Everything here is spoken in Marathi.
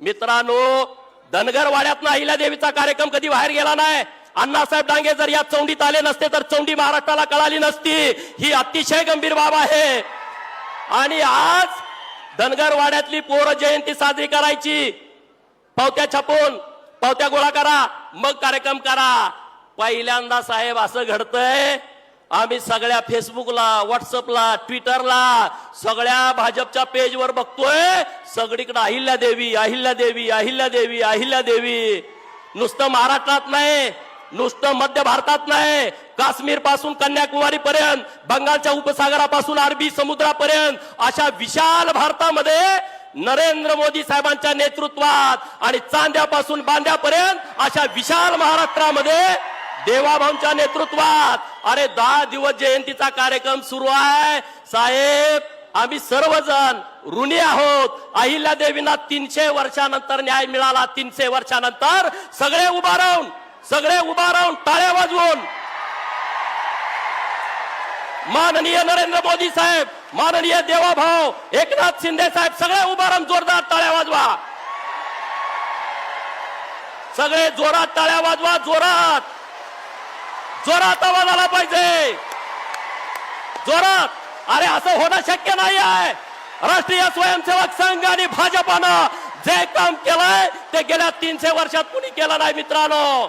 मित्रांनो धनगर अहिल्यादेवीचा अहिल्या देवीचा कार्यक्रम कधी बाहेर गेला नाही? अण्णासाहेब डांगे जर या चौंडीत आले नसते तर चौंडी महाराष्ट्राला कळाली नसती. ही अतिशय गंभीर बाब आहे. आणि आज धनगरवाड्यातली पोर जयंती साजरी करायची. पावत्या छापून पावत्या गोळा करा मग कार्यक्रम करा. पहिल्यांदा साहेब असं घडतंय आम्ही सगळ्या फेसबुकला व्हॉट्सअपला ट्विटरला सगळ्या भाजपच्या पेजवर बघतोय. सगळीकडे अहिल्या देवी अहिल्या देवी अहिल्या देवी अहिल्या देवी. नुसतं महाराष्ट्रात नाही नुसतं मध्य भारतात नाही काश्मीरपासून कन्याकुमारी पर्यंत बंगालच्या उपसागरापासून अरबी समुद्रापर्यंत अशा विशाल भारतामध्ये नरेंद्र मोदी साहेबांच्या नेतृत्वात आणि चांद्यापासून बांद्यापर्यंत अशा विशाल महाराष्ट्रामध्ये देवाभाऊंच्या नेतृत्वात. अरे दहा दिवस जयंतीचा कार्यक्रम सुरू आहे. साहेब आम्ही सर्वजण ऋणी आहोत. अहिल्या देवींना तीनशे वर्षानंतर न्याय मिळाला. तीनशे वर्षानंतर सगळे उभा राहून सगळे उभा राहून टाळ्या वाजवून. माननीय नरेंद्र मोदी साहेब माननीय देवाभाऊ एकनाथ शिंदे साहेब सगळे उभा राहून जोरदार टाळ्या वाजवा. सगळे जोरात टाळ्या वाजवा जोरात. जोरात आवाज आला पाहिजे. जोरात. अरे असं होणं शक्य नाही आहे राष्ट्रीय स्वयंसेवक संघ आणि भाजपानं जे काम केलंय ते गेल्या तीनशे वर्षात कुणी केलं नाही मित्रांनो?